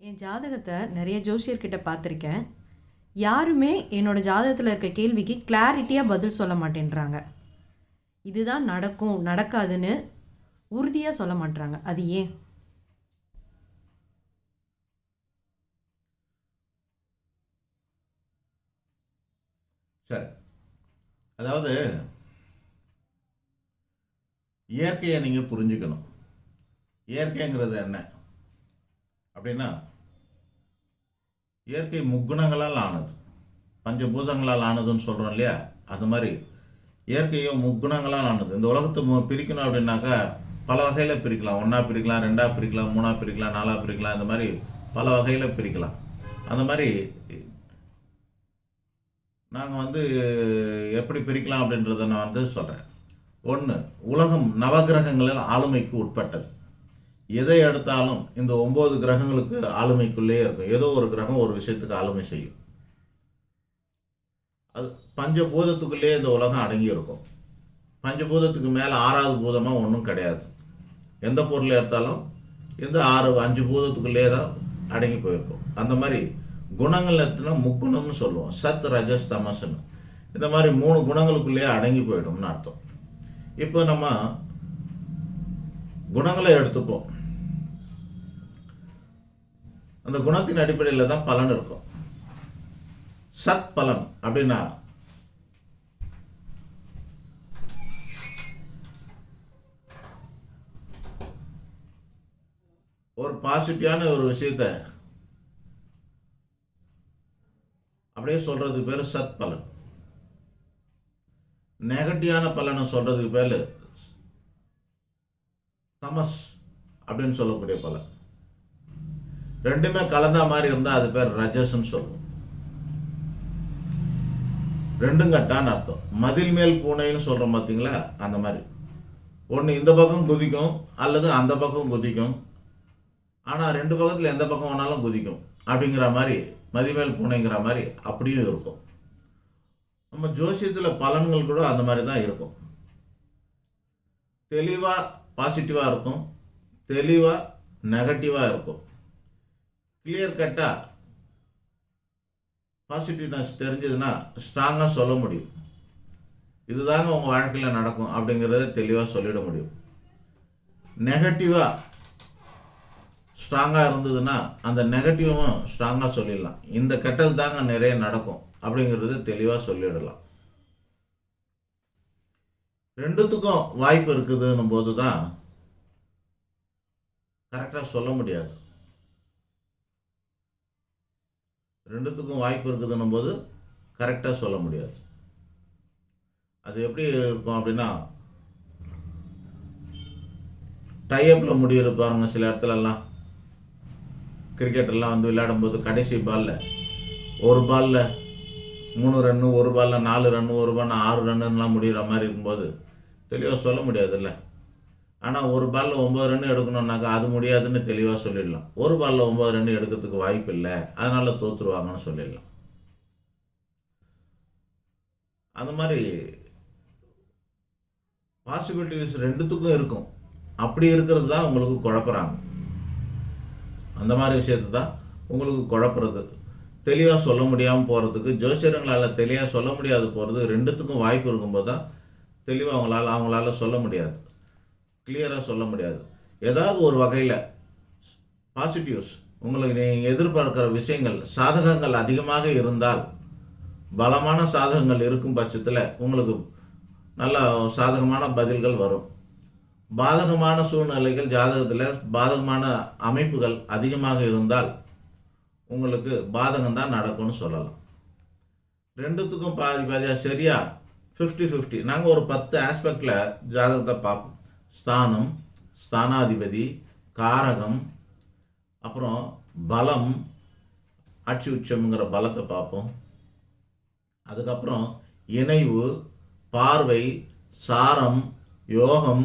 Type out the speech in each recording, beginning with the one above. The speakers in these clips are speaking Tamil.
என் ஜாதகத்தை நிறைய ஜோசியர்கிட்ட பார்த்துருக்கேன். யாருமே என்னோட ஜாதகத்தில் இருக்க கேள்விக்கு கிளாரிட்டியாக பதில் சொல்ல மாட்டேன்றாங்க. இதுதான் நடக்கும் நடக்காதுன்னு உறுதியாக சொல்ல மாட்றாங்க. அது ஏன்? சரி. அதாவது இயற்கையை நீங்கள் புரிஞ்சுக்கணும். இயற்கைங்கிறது என்ன? அப்படின்னா இயற்கை முக்குணங்களால் ஆனது. பஞ்சபூதங்களால் ஆனதுன்னு சொல்கிறோம் இல்லையா? அது மாதிரி இயற்கையும் முக்குணங்களால் ஆனது. இந்த உலகத்தை மு- பிரிக்கணும் அப்படின்னாக்கா பல வகையில் பிரிக்கலாம். ஒன்றா பிரிக்கலாம் ரெண்டாக பிரிக்கலாம் மூணாக பிரிக்கலாம் நாலாக பிரிக்கலாம் இந்த மாதிரி பல வகையில் பிரிக்கலாம். அந்த மாதிரி நாங்கள் வந்து எப்படி பிரிக்கலாம் அப்படின்றத நான் வந்து சொல்கிறேன் ஒன்று உலகம் நவகிரகங்களில் ஆளுமைக்கு உட்பட்டது. எதை எடுத்தாலும் இந்த ஒம்பது கிரகங்களுக்கு ஆளுமைக்குள்ளேயே இருக்கும். ஏதோ ஒரு கிரகம் ஒரு விஷயத்துக்கு ஆளுமை செய்யும். அது பஞ்சபூதத்துக்குள்ளேயே இந்த உலகம் அடங்கி இருக்கும். பஞ்சபூதத்துக்கு மேலே ஆறாவது பூதமாக ஒன்றும் கிடையாது. எந்த பொருளை எடுத்தாலும் இந்த ஆறு அஞ்சு பூதத்துக்குள்ளேயே தான் அடங்கி போயிருக்கும். அந்த மாதிரி குணங்கள் எடுத்துனா முக்குணம்னு சொல்லுவோம். சத் ரஜஸ் தமஸ்னு இந்த மாதிரி மூணு குணங்களுக்குள்ளேயே அடங்கி போயிடும்னு அர்த்தம். இப்போ நம்ம குணங்களை எடுத்துப்போம். அந்த குணத்தின் அடிப்படையில் தான் பலன் இருக்கும். சத் பலன் அப்படின்னா ஒரு பாசிட்டிவான ஒரு விஷயத்த அப்படியே சொல்றதுக்கு பேர் சத் பலன். நெகட்டிவான பலனை சொல்றதுக்கு பேர் தமஸ் அப்படின்னு சொல்லக்கூடிய பலன். ரெண்டுமே கலந்தா மாதிரி இருந்தால் அது பேர் ரஜஸ்ன்னு சொல்லுவோம். ரெண்டும் கட்டான்னு அர்த்தம். மதில் மேல் பூனைன்னு சொல்கிறோம் பார்த்தீங்களா அந்த மாதிரி. ஒன்று இந்த பக்கம் குதிக்கும் அல்லது அந்த பக்கம் குதிக்கும். ஆனால் ரெண்டு பக்கத்தில் எந்த பக்கம் வேணாலும் குதிக்கும். அப்படிங்கிற மாதிரி மதிமேல் பூனைங்கிற மாதிரி அப்படியும் இருக்கும். நம்ம ஜோசியத்தில் பலன்கள் கூட அந்த மாதிரி தான் இருக்கும். தெளிவாக பாசிட்டிவாக இருக்கும். தெளிவாக நெகட்டிவாக இருக்கும். கிளியர் கட்டாக பாசிட்டிவ்னஸ் தெரிஞ்சதுன்னா ஸ்ட்ராங்காக சொல்ல முடியும். இதுதாங்க உங்கள் வாழ்க்கையில் நடக்கும் அப்படிங்கிறத தெளிவாக சொல்லிட முடியும். நெகட்டிவாக ஸ்ட்ராங்காக இருந்ததுன்னா அந்த நெகட்டிவும் ஸ்ட்ராங்காக சொல்லிடலாம். இந்த கெட்டது தாங்க நிறைய நடக்கும் அப்படிங்கிறது தெளிவாக சொல்லிடலாம். ரெண்டுத்துக்கும் வாய்ப்பு இருக்குதுன்னும் போது தான் கரெக்டாக சொல்ல முடியாது. ரெண்டுத்துக்கும் வாய்ப்பு இருக்குதுன்னும் போது கரெக்டாக சொல்ல முடியாது. அது எப்படி இருக்கும் அப்படின்னா டைஅப்பில் முடிவு பாருங்க சில இடத்துலலாம். கிரிக்கெட்டெல்லாம் வந்து விளையாடும்போது கடைசி பாலில் ஒரு பாலில் மூணு ரன்னு ஒரு பாலில் நாலு ரன்னு ஒரு பாலில் ஆறு ரன்னுலாம் முடிகிற மாதிரி இருக்கும்போது தெளிவாக சொல்ல முடியாதுல்ல? ஆனால் ஒரு பாலில் ஒம்பது ரன் எடுக்கணும்னாக்கா அது முடியாதுன்னு தெளிவாக சொல்லிடலாம். ஒரு பாலில் ஒம்பது ரன் எடுக்கிறதுக்கு வாய்ப்பு இல்லை. அதனால் தோற்றுருவாங்கன்னு சொல்லிடலாம். அந்த மாதிரி பாசிபிலிட்டிஸ் ரெண்டுத்துக்கும் இருக்கும். அப்படி இருக்கிறது தான் உங்களுக்கு குழப்புறாங்க. அந்த மாதிரி விஷயத்தை தான் உங்களுக்கு குழப்புறது. தெளிவாக சொல்ல முடியாமல் போகிறதுக்கு ஜோசியரங்களால் தெளிவாக சொல்ல முடியாது போகிறது ரெண்டுத்துக்கும் வாய்ப்பு இருக்கும்போது தான் தெளிவாக அவங்களால அவங்களால சொல்ல முடியாது. கிளியராக சொல்ல முடியாது. ஏதாவது ஒரு வகையில் பாசிட்டிவ்ஸ் உங்களுக்கு நீங்கள் எதிர்பார்க்குற விஷயங்கள் சாதகங்கள் அதிகமாக இருந்தால் பலமான சாதகங்கள் இருக்கும் பட்சத்தில் உங்களுக்கு நல்ல சாதகமான பதில்கள் வரும். பாதகமான சூழ்நிலைகள் ஜாதகத்தில் பாதகமான அமைப்புகள் அதிகமாக இருந்தால் உங்களுக்கு பாதகம் தான் நடக்கும்னு சொல்லலாம். ரெண்டுத்துக்கும் பாதி பாதியாக சரியா ஃபிஃப்டி ஃபிஃப்டி நாங்கள் ஒரு பத்து ஆஸ்பெக்டில் ஜாதகத்தை பார்ப்போம். ஸ்தானம் ஸ்தானாதிபதி காரகம் அப்புறம் பலம் ஆட்சி உச்சம்ங்கிற பலத்தை பார்ப்போம். அதுக்கப்புறம் இணைவு பார்வை சாரம் யோகம்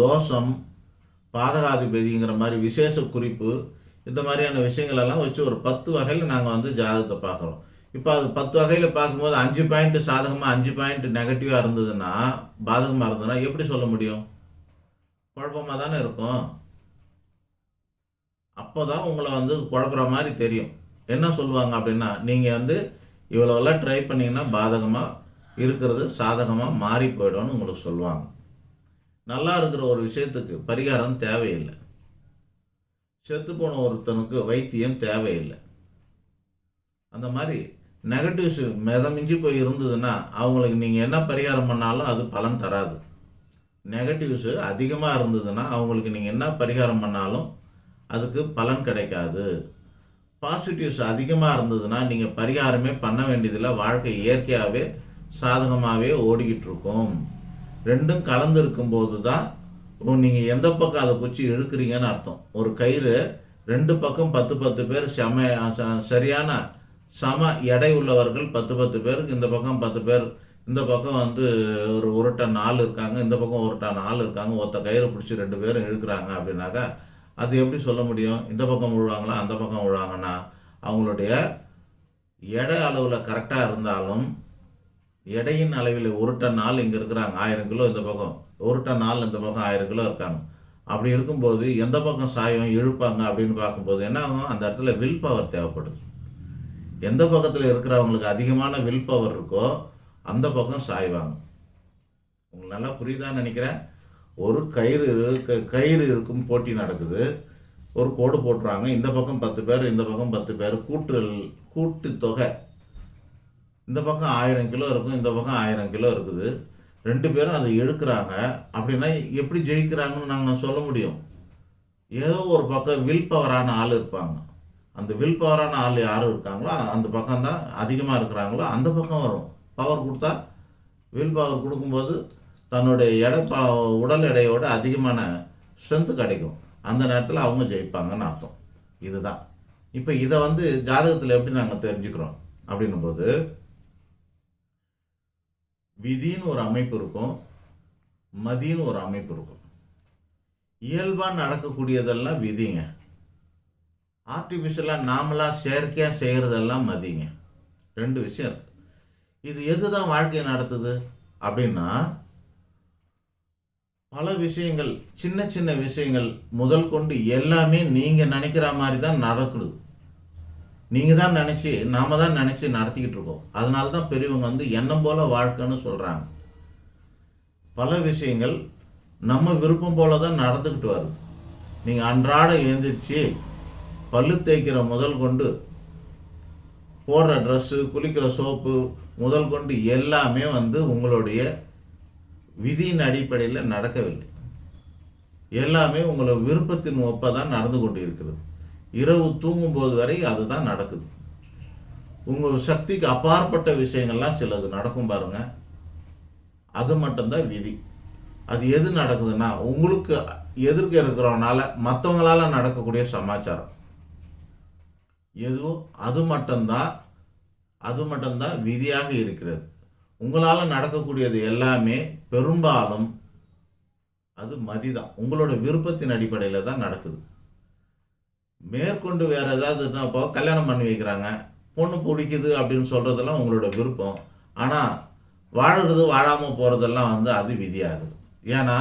தோஷம் பாதகாதிபதிங்கிற மாதிரி விசேஷ குறிப்பு இந்த மாதிரியான விஷயங்களெல்லாம் வச்சு ஒரு பத்து வகையில் நாங்கள் வந்து ஜாதகத்தை பார்க்குறோம். இப்போ அது பத்து வகையில் பார்க்கும்போது அஞ்சு பாயிண்ட் சாதகமாக அஞ்சு பாயிண்ட் நெகட்டிவாக இருந்ததுன்னா பாதகமாக இருந்ததுன்னா எப்படி சொல்ல முடியும்? குழப்பமாக தானே இருக்கும்? அப்போ தான் உங்களை வந்து குழப்புற மாதிரி தெரியும். என்ன சொல்லுவாங்க அப்படின்னா நீங்கள் வந்து இவ்வளோலாம் ட்ரை பண்ணீங்கன்னா பாதகமாக இருக்கிறது சாதகமாக மாறி போயிடும்னு உங்களுக்கு சொல்லுவாங்க. நல்லா இருக்கிற ஒரு விஷயத்துக்கு பரிகாரம் தேவையில்லை. செத்து போன ஒருத்தனுக்கு வைத்தியம் தேவையில்லை. அந்த மாதிரி நெகட்டிவ்ஸ் மிதமிஞ்சி போய் இருந்ததுன்னா அவங்களுக்கு நீங்கள் என்ன பரிகாரம் பண்ணாலும் அது பலன் தராது. நெகட்டிவ்ஸு அதிகமாக இருந்ததுன்னா அவங்களுக்கு நீங்கள் என்ன பரிகாரம் பண்ணாலும் அதுக்கு பலன் கிடைக்காது. பாசிட்டிவ்ஸ் அதிகமாக இருந்ததுன்னா நீங்கள் பரிகாரமே பண்ண வேண்டியதில்லை. வாழ்க்கை இயற்கையாகவே சாதகமாகவே ஓடிக்கிட்டு இருக்கும். ரெண்டும் கலந்து இருக்கும்போது தான் நீங்கள் எந்த பக்கம் அதை பிடிச்சி இழுக்கிறீங்கன்னு அர்த்தம். ஒரு கயிறு ரெண்டு பக்கம் பத்து பத்து பேர் செம ச- சரியான சம எடை உள்ளவர்கள் பத்து பத்து பேருக்கு இந்த பக்கம் பத்து பேர் இந்த பக்கம் வந்து ஒரு ஒரு டன் இருக்காங்க இந்த பக்கம் ஒரு டன் இருக்காங்க ஒருத்த கயிறு பிடிச்சி ரெண்டு பேரும் இழுக்கிறாங்க அப்படின்னாக்கா அது எப்படி சொல்ல முடியும்? இந்த பக்கம் விழுவாங்களா அந்த பக்கம் விழுவாங்கன்னா அவங்களுடைய எடை அளவில் கரெக்டாக இருந்தாலும் எடையின் அளவில் ஒரு டன் இங்கே இருக்கிறாங்க ஆயிரம் கிலோ இந்த பக்கம் ஒரு டன் இந்த பக்கம் ஆயிரம் கிலோ இருக்காங்க. அப்படி இருக்கும்போது எந்த பக்கம் சாயம் இழுப்பாங்க அப்படின்னு பார்க்கும்போது என்ன ஆகும்? அந்த இடத்துல வில் பவர் தேவைப்படுது. எந்த பக்கத்தில் இருக்கிறவங்களுக்கு அதிகமான வில் பவர் இருக்கோ அந்த பக்கம் சாய்வாங்க உங்களுக்கு நல்லா புரியுதான்னு நினைக்கிறேன். ஒரு கயிறு கயிறு இருக்கும் போட்டி நடக்குது. ஒரு கோடு போட்டுறாங்க. இந்த பக்கம் பத்து பேர் இந்த பக்கம் பத்து பேர். கூட்டுறல் கூட்டு தொகை. இந்த பக்கம் ஆயிரம் கிலோ இருக்கும் இந்த பக்கம் ஆயிரம் கிலோ இருக்குது. ரெண்டு பேரும் அதை எடுக்கிறாங்க அப்படின்னா எப்படி ஜெயிக்கிறாங்கன்னு நாங்கள் சொல்ல முடியும். ஏதோ ஒரு பக்கம் வில் பவரான ஆள் இருப்பாங்க. அந்த வில் பவரான ஆள் யார் இருக்காங்களோ அந்த பக்கம் தான் அதிகமாக இருக்கிறாங்களோ அந்த பக்கம் வரும். பவர் கொடுத்தா வில் பவர் கொடுக்கும்போது தன்னுடைய எடை பா உடல் எடையோட அதிகமான ஸ்ட்ரென்த்து கிடைக்கும். அந்த நேரத்தில் அவங்க ஜெயிப்பாங்கன்னு அர்த்தம். இதுதான். இப்போ இதை வந்து ஜாதகத்தில் எப்படி நாங்கள் தெரிஞ்சுக்கிறோம்? அப்படின்னும் போது விதின்னு ஒரு அமைப்பு இருக்கும் மதின்னு ஒரு அமைப்பு இருக்கும். இயல்பாக நடக்கக்கூடியதெல்லாம் விதிங்க. ஆர்டிஃபிஷியலாக நாமளாக செயற்கையாக செய்கிறதெல்லாம் மதிங்க. ரெண்டு விஷயம் இருக்குது இது எது தான் வாழ்க்கையை நடத்துது அப்படின்னா பல விஷயங்கள் சின்ன சின்ன விஷயங்கள் முதல் கொண்டு எல்லாமே நீங்கள் நினைக்கிற மாதிரி தான் நடக்குது. நீங்கள் தான் நினச்சி நாம் தான் நினச்சி நடத்திக்கிட்டு இருக்கோம். அதனால தான் பெரியவங்க வந்து எண்ணம் போல வாழ்க்கைன்னு சொல்கிறாங்க பல விஷயங்கள் நம்ம விருப்பம் போல தான் நடந்துக்கிட்டு வருது. நீங்கள் அன்றாட எழுந்திரிச்சு பல்லு தேய்க்கிற முதல் கொண்டு போடுற ட்ரெஸ்ஸு குளிக்கிற சோப்பு முதல் கொண்டு எல்லாமே வந்து உங்களுடைய விதியின் அடிப்படையில் நடக்கவில்லை. எல்லாமே உங்களோட விருப்பத்தின் ஒப்ப தான் நடந்து கொண்டு இருக்கிறது இரவு தூங்கும்போது வரை அதுதான் நடக்குது. உங்கள் சக்திக்கு அப்பாற்பட்ட விஷயங்கள்லாம் சிலது நடக்கும் பாருங்க. அது மட்டும்தான் விதி. அது எது நடக்குதுன்னா உங்களுக்கு எதிர்க்க இருக்கிறவனால மற்றவங்களால நடக்கக்கூடிய சமாச்சாரம். எதுவும் அது மட்டும்தான் அது மட்டும்தான் விதியாக இருக்கிறது. உங்களால் நடக்கக்கூடியது எல்லாமே பெரும்பாலும் அது மதிதான். உங்களோட விருப்பத்தின் அடிப்படையில் தான் நடக்குது. மேற்கொண்டு வேறு ஏதாவது இப்போ கல்யாணம் பண்ணி வைக்கிறாங்க பொண்ணு பிடிக்குது அப்படின்னு சொல்கிறதெல்லாம் உங்களோட விருப்பம். ஆனால் வாழுறது வாழாமல் போகிறதெல்லாம் வந்து அது விதியாகுது. ஏன்னா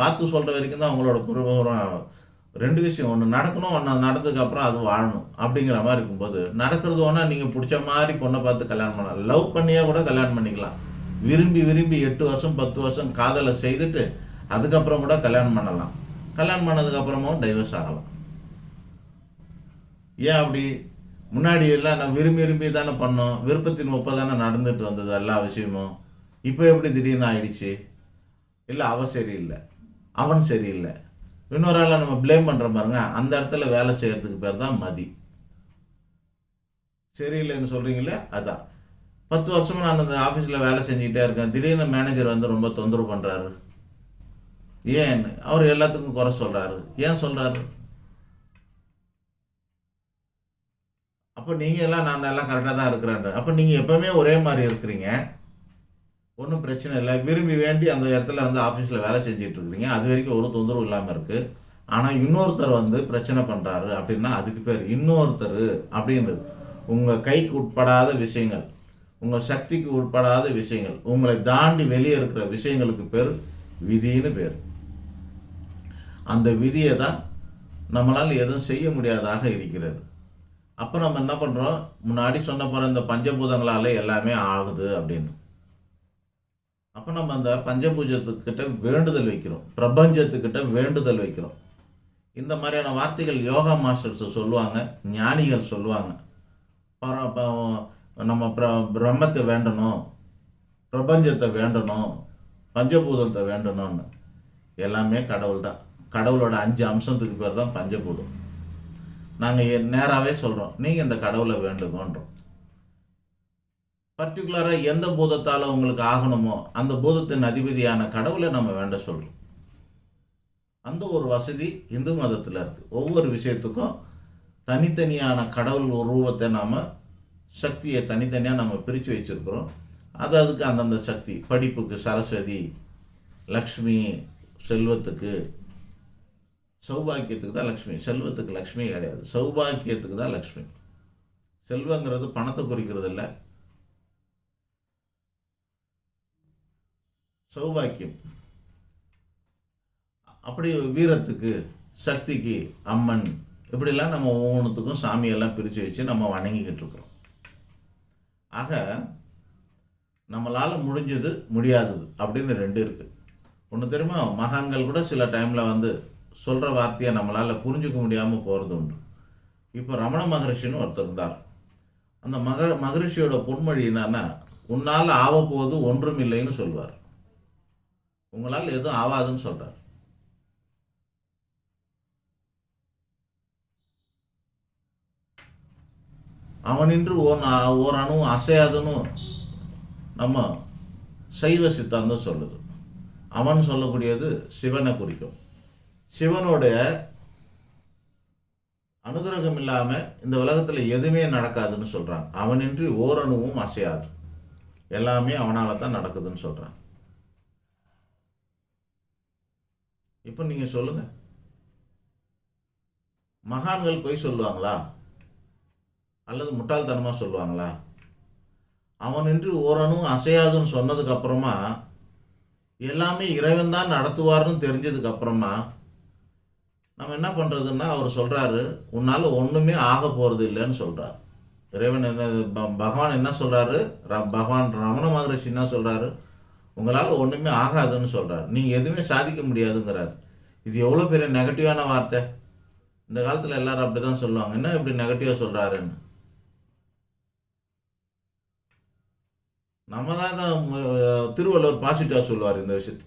பார்த்து சொல்கிற வரைக்கும் தான் உங்களோட பொறுப்பும் ரெண்டு விஷயம். ஒன்று நடக்கணும் ஒன்று நடந்ததுக்கு அப்புறம் அது வாழணும். அப்படிங்கிற மாதிரி இருக்கும்போது நடக்கிறது ஒன்றா நீங்கள் பிடிச்ச மாதிரி பொண்ணை பார்த்து கல்யாணம் பண்ணலாம். லவ் பண்ணியே கூட கல்யாணம் பண்ணிக்கலாம். விரும்பி விரும்பி எட்டு வருஷம் பத்து வருஷம் காதலை செய்துட்டு அதுக்கப்புறம் கூட கல்யாணம் பண்ணலாம். கல்யாணம் பண்ணதுக்கப்புறமும் டைவர்ஸ் ஆகலாம். ஏன் அப்படி? முன்னாடி எல்லாம் நான் விரும்பி விரும்பி தானே பண்ணோம். விருப்பத்தின் ஒப்ப தானே நடந்துட்டு வந்தது எல்லா விஷயமும். இப்போ எப்படி திடீர்னு ஆயிடுச்சு? இல்லை அவ சரியில்லை. அவன் சரியில்லை. இன்னொரு ஆளை நம்ம ப்ளேம் பண்ணுறோம் பாருங்க. அந்த இடத்துல வேலை செய்கிறதுக்கு பேர் தான் மதி. சரியில்லைன்னு சொல்கிறீங்களே அதான். பத்து வருஷமாக நான் அந்த ஆஃபீஸில் வேலை செஞ்சுக்கிட்டே இருக்கேன். திடீர்னு மேனேஜர் வந்து ரொம்ப தொந்தரவு பண்ணுறாரு ஏன் அவர் எல்லாத்துக்கும் குறை சொல்கிறாரு ஏன் சொல்கிறாரு அப்போ நீங்கள் எல்லாம் நான் எல்லாம் கரெக்டாக தான் இருக்கிறேன் அப்போ நீங்கள் எப்போவுமே ஒரே மாதிரி இருக்கிறீங்க. ஒன்றும் பிரச்சனை இல்லை. விரும்பி வேண்டி அந்த இடத்துல வந்து ஆஃபீஸில் வேலை செஞ்சுட்டு இருக்கிறீங்க. அது வரைக்கும் ஒரு தொந்தரவு இல்லாமல் இருக்குது ஆனால் இன்னொருத்தர் வந்து பிரச்சனை பண்ணுறாரு அப்படின்னா அதுக்கு பேர் இன்னொருத்தர் அப்படின்றது. உங்கள் கைக்கு உட்படாத விஷயங்கள் உங்கள் சக்திக்கு உட்படாத விஷயங்கள் உங்களை தாண்டி வெளியே இருக்கிற விஷயங்களுக்கு பேர் விதின்னு பேர். அந்த விதியை தான் நம்மளால் எதுவும் செய்ய முடியாதாக இருக்கிறது. அப்போ நம்ம என்ன பண்ணுறோம் முன்னாடி சொன்ன போகிற இந்த பஞ்சபூதங்களால் எல்லாமே ஆகுது அப்படின்னு. அப்போ நம்ம அந்த பஞ்சபூஜத்துக்கிட்ட வேண்டுதல் வைக்கிறோம். பிரபஞ்சத்துக்கிட்ட வேண்டுதல் வைக்கிறோம். இந்த மாதிரியான வார்த்தைகள் யோகா மாஸ்டர்ஸ் சொல்லுவாங்க ஞானிகள் சொல்லுவாங்க. அப்புறம் நம்ம பிர பிரம்மத்தை வேண்டணும் பிரபஞ்சத்தை வேண்டணும் பஞ்சபூதத்தை வேண்டணும்னு. எல்லாமே கடவுள் தான் கடவுளோட அஞ்சு அம்சத்துக்கு பேர் தான் பஞ்சபூதம் நாங்கள் நேராகவே சொல்கிறோம் நீங்கள் இந்த கடவுளை வேண்டுங்கன்றோம். பர்டிகுலராக எந்த பூதத்தால் உங்களுக்கு ஆகணுமோ அந்த பூதத்தின் அதிபதியான கடவுளை நம்ம வேண்ட சொல்கிறோம் அந்த ஒரு வசதி இந்து மதத்தில் இருக்குது ஒவ்வொரு விஷயத்துக்கும் தனித்தனியான கடவுள் உருவத்தை நாம் சக்தியை தனித்தனியாக நம்ம பிரித்து வச்சுருக்கிறோம். அது அதுக்கு அந்தந்த சக்தி படிப்புக்கு சரஸ்வதி லக்ஷ்மி செல்வத்துக்கு சௌபாக்கியத்துக்கு தான் லக்ஷ்மி. செல்வத்துக்கு லக்ஷ்மி கிடையாது. சௌபாக்கியத்துக்கு தான் லக்ஷ்மி. செல்வங்கிறது பணத்தை குறிக்கிறது இல்லை சௌபாக்கியம். அப்படி வீரத்துக்கு சக்திக்கு அம்மன் இப்படிலாம் நம்ம ஒவ்வொன்றுத்துக்கும் சாமியெல்லாம் பிரித்து வச்சு நம்ம வணங்கிக்கிட்டு இருக்கிறோம். ஆக நம்மளால் முடிஞ்சது முடியாதது அப்படின்னு ரெண்டு இருக்குது ஒன்று தெரியுமா? மகான்கள் கூட சில டைமில் வந்து சொல்கிற வார்த்தையை நம்மளால் புரிஞ்சுக்க முடியாமல் போகிறது உண்டு. இப்போ ரமண மகரிஷின்னு ஒருத்தர் இருந்தார். அந்த மக மகரிஷியோட பொன்மொழி என்னன்னா உன்னால் ஆவப்போவது ஒன்றும் இல்லைன்னு சொல்வார் உங்களால் எதுவும் ஆகாதுன்னு சொல்கிறார் அவனின்று ஓன் நா- ஓர் அணுவும் அசையாதுன்னு நம்ம சைவ சித்தாந்தம் சொல்லுது. அவன் சொல்லக்கூடியது சிவனை குறிக்கும். சிவனுடைய அனுகிரகம் இல்லாமல் இந்த உலகத்தில் எதுவுமே நடக்காதுன்னு சொல்கிறான் அவனின்றி ஓரணுவும் அசையாது. எல்லாமே அவனால் தான் நடக்குதுன்னு சொல்கிறான் இப்போ நீங்கள் சொல்லுங்கள் மகான்கள் போய் சொல்லுவாங்களா? அல்லது முட்டாள்தனமாக சொல்லுவாங்களா? அவனின்றி ஓரணும் அசையாதுன்னு சொன்னதுக்கப்புறமா எல்லாமே இறைவன் தான் நடத்துவார்னு தெரிஞ்சதுக்கப்புறமா நம்ம என்ன பண்ணுறதுன்னா அவர் சொல்கிறாரு உன்னால் ஒன்றுமே ஆக போகிறது இல்லைன்னு சொல்கிறார் இறைவன் என்ன பகவான் என்ன சொல்கிறாரு பகவான் ரமண மகரிஷி என்ன சொல்கிறாரு உங்களால் ஒன்றுமே ஆகாதுன்னு சொல்கிறார் நீங்கள் எதுவுமே சாதிக்க முடியாதுங்கிறார். இது எவ்வளோ பெரிய நெகட்டிவான வார்த்தை? இந்த காலத்தில் எல்லாரும் அப்படி தான் சொல்லுவாங்க. என்ன இப்படி நெகட்டிவாக சொல்கிறாருன்னு நம்ம தான் திருவள்ளுவர் பாசிட்டிவாக சொல்லுவார் இந்த விஷயத்து.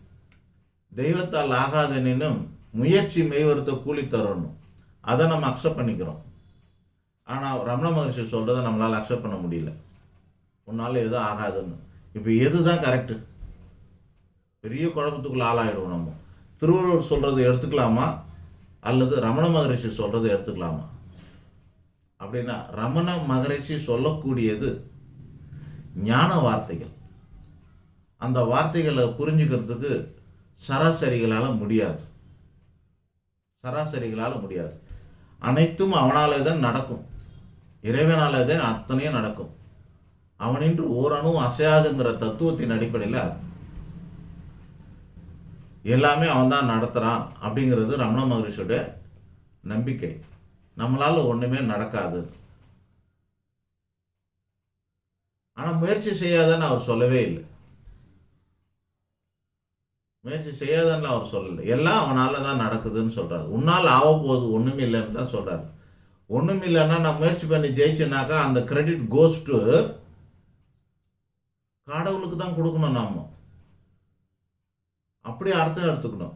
தெய்வத்தால் ஆகாதெனினும் முயற்சி மெய்வருத்த கூலி தரணும் அதை நம்ம அக்செப்ட் பண்ணிக்கிறோம். ஆனால் ரமண மகர்ஷி சொல்கிறத நம்மளால் அக்செப்ட் பண்ண முடியல. உன்னால் எதுவும் ஆகாதுன்னு. இப்போ எது தான் கரெக்டு பெரிய குழப்பத்துக்குள்ள ஆளாயிடுவோம் நம்ம. திருவள்ளுவர் சொல்கிறத எடுத்துக்கலாமா? அல்லது ரமண மகரிஷி சொல்கிறத எடுத்துக்கலாமா? அப்படின்னா ரமண மகரிஷி சொல்லக்கூடியது ஞான வார்த்தைகள். அந்த வார்த்தைகளை புரிஞ்சுக்கிறதுக்கு சராசரிகளால் முடியாது. சராசரிகளால் முடியாது. அனைத்தும் அவனாலே தான் நடக்கும். இறைவனாலே தான் அத்தனையும் நடக்கும். அவனின்று ஓரணும் அசையாதுங்கிற தத்துவத்தின் அடிப்படையில் எல்லாமே அவன் தான் நடத்துகிறான் அப்படிங்கிறது ரமண மகரிஷியோட நம்பிக்கை. நம்மளால் ஒன்றுமே நடக்காது. ஆனால் முயற்சி செய்யாதன்னு அவர் சொல்லவே இல்லை. முயற்சி செய்யாதன்னு அவர் சொல்லலை. எல்லாம் அவனால் தான் நடக்குதுன்னு சொல்கிறார் உன்னால் ஆக போகுது ஒன்றும் இல்லைன்னு தான் சொல்கிறார் ஒன்றும் இல்லைன்னா நான் முயற்சி பண்ணி ஜெயிச்சேனாக்கா அந்த கிரெடிட் கோஸ் டு கடவுளுக்கு தான் கொடுக்கணும் நாம. அப்படி அர்த்தம் எடுத்துக்கணும்.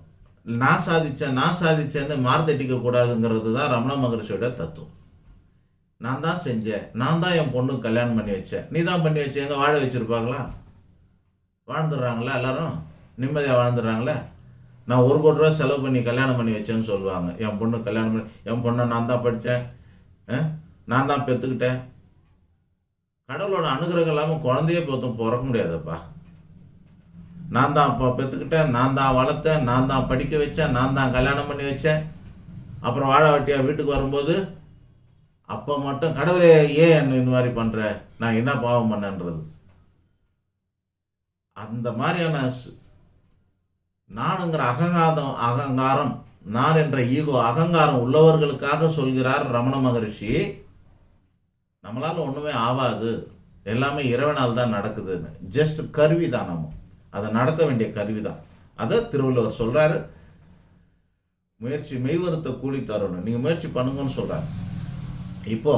நான் சாதித்தேன் நான் சாதித்தேன்னு மார்த்தட்டிக்க கூடாதுங்கிறது தான் ரமண மகர்ஷியோட தத்துவம். நான் தான் செஞ்சேன் நான் தான் என் பொண்ணுக்கு கல்யாணம் பண்ணி வச்சேன். நீ தான் பண்ணி வச்ச எங்கே வாழ வச்சுருப்பாங்களா? வாழ்ந்துடுறாங்களா எல்லாரும்? நிம்மதியாக வாழ்ந்துடுறாங்களே? நான் ஒரு கோடி ரூபா செலவு பண்ணி கல்யாணம் பண்ணி வச்சேன்னு சொல்லுவாங்க. என் பொண்ணு கல்யாணம் பண்ணி என் பொண்ணை நான் தான் படித்தேன் நான் தான் பெற்றுக்கிட்டேன் கடவுளோட அனுகிரகம் இல்லாமல் குழந்தையே பொறுத்தும் பிறக்க முடியாதப்பா. நான் தான் அப்போ பெற்றுக்கிட்டேன் நான் தான் வளர்த்தேன் நான் தான் படிக்க வச்சேன் நான் தான் கல்யாணம் பண்ணி வச்சேன். அப்புறம் வாழை வட்டியாக வீட்டுக்கு வரும்போது அப்போ மட்டும் கடவுளே ஏன் என்ன இந்த மாதிரி பண்ணுற நான் என்ன பாவம் பண்ணேன்றது? அந்த மாதிரியான நானுங்கிற அகங்காரம் அகங்காரம் நான் என்ற ஈகோ அகங்காரம் உள்ளவர்களுக்காக சொல்கிறார் ரமண மகரிஷி. நம்மளால் ஒன்றுமே ஆகாது எல்லாமே இறைவனால் தான் நடக்குதுன்னு. ஜஸ்ட் கருவி தான் நம்ம. அதை நடத்த வேண்டிய கருவி தான். அதை திருவள்ளுவர் சொல்கிறாரு முயற்சி மெய்வருத்த கூலி தரணும். நீங்கள் முயற்சி பண்ணுங்கன்னு சொல்கிறார் இப்போ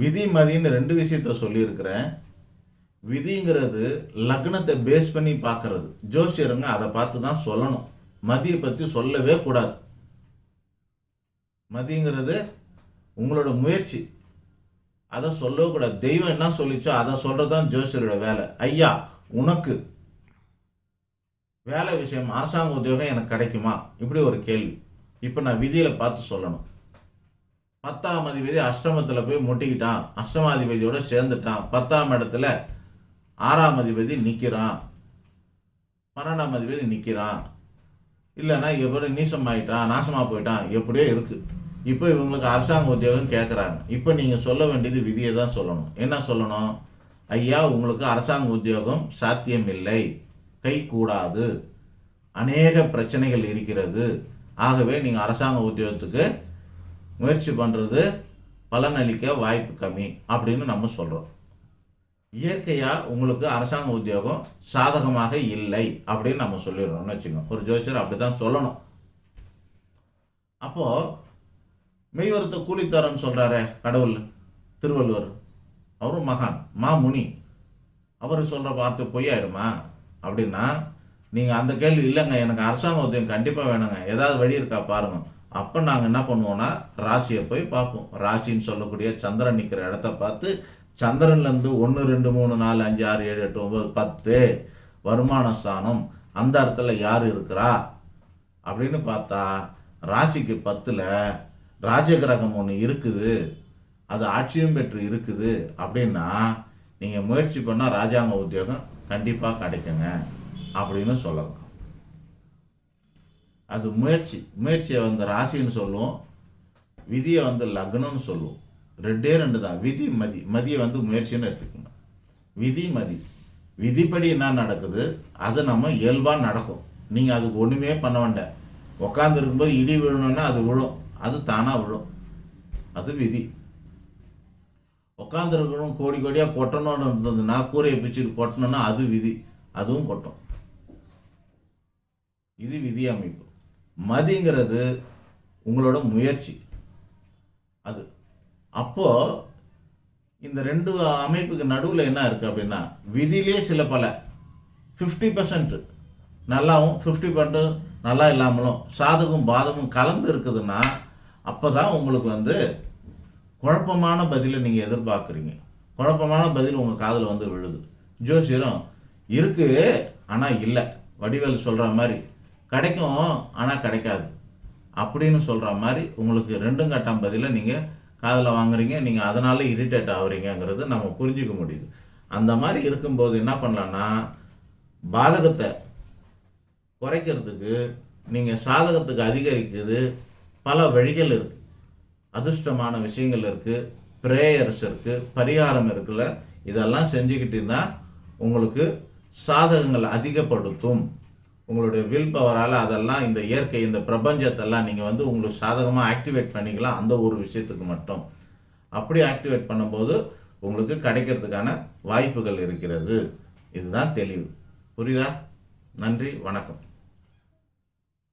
விதி மதின்னு ரெண்டு விஷயத்த சொல்லியிருக்கிறேன். விதிங்கிறது லக்னத்தை பேஸ் பண்ணி பார்க்கறது. ஜோசியருங்க அதை பார்த்து தான் சொல்லணும். மதியை பற்றி சொல்லவே கூடாது. மதிங்கிறது உங்களோட முயற்சி. அதை சொல்லவே கூடாது. தெய்வம் என்ன சொல்லிச்சோ அதை சொல்கிறது தான் ஜோசியரோட வேலை. ஐயா உனக்கு வேலை விஷயம் அரசாங்க உத்தியோகம் எனக்கு கிடைக்குமா? இப்படி ஒரு கேள்வி. இப்போ நான் விதியில் பார்த்து சொல்லணும். பத்தாம் அதிபதி அஷ்டமத்தில் போய் முட்டிக்கிட்டான். அஷ்டமாதிபதியோட சேர்ந்துட்டான். பத்தாம் இடத்துல ஆறாம் அதிபதி நிற்கிறான் பன்னெண்டாம் அதிபதி நிற்கிறான் இல்லைன்னா எப்படி நீசமாகிட்டான் நாசமாக போயிட்டான். எப்படியோ இருக்குது இப்போ இவங்களுக்கு அரசாங்க உத்தியோகம் கேட்குறாங்க இப்போ நீங்கள் சொல்ல வேண்டியது விதியை தான் சொல்லணும். என்ன சொல்லணும்? ஐயா உங்களுக்கு அரசாங்க உத்தியோகம் சாத்தியம் இல்லை கூடாது அநேக பிரச்சனைகள் இருக்கிறது. ஆகவே நீங்கள் அரசாங்க உத்தியோகத்துக்கு முயற்சி பண்ணுறது பலனளிக்க வாய்ப்பு கம்மி அப்படின்னு நம்ம சொல்கிறோம் இயற்கையாக உங்களுக்கு அரசாங்க உத்தியோகம் சாதகமாக இல்லை அப்படின்னு நம்ம சொல்லிடுறோம்னு வச்சுக்கோங்க. ஒரு ஜோசியர் அப்படி தான் சொல்லணும் அப்போது மெய்வரத்தை கூலித்தரன்னு சொல்கிறாரே கடவுள் திருவள்ளுவர். அவரும் மகான் மாமுனி. அவர் சொல்கிற வார்த்தை பொய்யாயிடுமா? அப்படின்னா நீங்கள் அந்த கேள்வி இல்லைங்க. எனக்கு அரசாங்க உத்தியோகம் கண்டிப்பாக வேணுங்க. ஏதாவது வழி இருக்கா பாருங்கள் அப்போ நாங்கள் என்ன பண்ணுவோன்னா ராசியை போய் பார்ப்போம். ராசின்னு சொல்லக்கூடிய சந்திரன் நிற்கிற இடத்த பார்த்து சந்திரன்லேருந்து ஒன்று ரெண்டு மூணு நாலு அஞ்சு ஆறு ஏழு எட்டு ஒம்பது பத்து வருமான ஸ்தானம். அந்த இடத்துல யார் இருக்கிறா? அப்படின்னு பார்த்தா ராசிக்கு பத்தில் ராஜகிரகம் ஒன்று இருக்குது. அது ஆட்சியும் பெற்று இருக்குது. அப்படின்னா நீங்கள் முயற்சி பண்ணால் ராஜாங்க உத்தியோகம் கண்டிப்பாக கிடைக்குங்க அப்படின்னு சொல்லலாம். அது முயற்சி முயற்சியை வந்து ராசின்னு சொல்லுவோம் விதியை வந்து லக்னம்னு சொல்லுவோம். ரெண்டே ரெண்டு தான். விதி மதி. மதியை வந்து முயற்சின்னு எடுத்துக்கோங்க. விதி மதி. விதிப்படி என்ன நடக்குது? அது நம்ம இயல்பாக நடக்கும். நீங்கள் அதுக்கு ஒன்றுமே பண்ண வேண்டாம். உட்காந்துருக்கும்போது இடி விழணும்னா அது விழும். அது தானாக விழும். அது விதி. உட்காந்துருக்கணும் கோடி கோடியாக கொட்டணும்னு இருந்ததுன்னா கூரையை பிச்சுட்டு கொட்டணும்னா அது விதி. அதுவும் கொட்டும். இது விதி அமைப்பு. மதிங்கிறது உங்களோட முயற்சி. அது. அப்போது இந்த ரெண்டு அமைப்புக்கு நடுவில் என்ன இருக்குது அப்படின்னா விதியிலே சில பல. ஃபிஃப்டி பர்சன்ட் நல்லாவும் ஃபிஃப்டி பர்சன்ட் நல்லா இல்லாமலும் சாதகம் பாதகம் கலந்து இருக்குதுன்னா அப்போ தான் உங்களுக்கு வந்து குழப்பமான பதிலை நீங்கள் எதிர்பார்க்குறீங்க. குழப்பமான பதில் உங்கள் காதில் வந்து விழுது. ஜோசியரும் இருக்குது ஆனால் இல்லை. வடிவேல் சொல்கிற மாதிரி கிடைக்கும் ஆனால் கிடைக்காது. அப்படின்னு சொல்கிற மாதிரி உங்களுக்கு ரெண்டும் கட்டம் பதிலை நீங்கள் காதில் வாங்குறீங்க. நீங்கள் அதனால இரிட்டேட் ஆகுறீங்கிறது நம்ம புரிஞ்சுக்க முடியுது. அந்த மாதிரி இருக்கும்போது என்ன பண்ணலான்னா பாதகத்தை குறைக்கிறதுக்கு நீங்கள் சாதகத்துக்கு அதிகரிக்குது. பல வழிகள் இருக்குது அதிர்ஷ்டமான விஷயங்கள் இருக்குது ப்ரேயர்ஸ் இருக்குது பரிகாரம் இருக்குல்ல இதெல்லாம் செஞ்சுக்கிட்டு தான் உங்களுக்கு சாதகங்கள் அதிகப்படுத்தும். உங்களுடைய வில் பவரால் அதெல்லாம் இந்த இயற்கை இந்த பிரபஞ்சத்தெல்லாம் நீங்கள் வந்து உங்களுக்கு சாதகமாக ஆக்டிவேட் பண்ணிக்கலாம் அந்த ஒரு விஷயத்துக்கு மட்டும். அப்படி ஆக்டிவேட் பண்ணும்போது உங்களுக்கு கிடைக்கிறதுக்கான வாய்ப்புகள் இருக்கிறது. இதுதான் தெளிவு. புரியுதா? நன்றி வணக்கம்.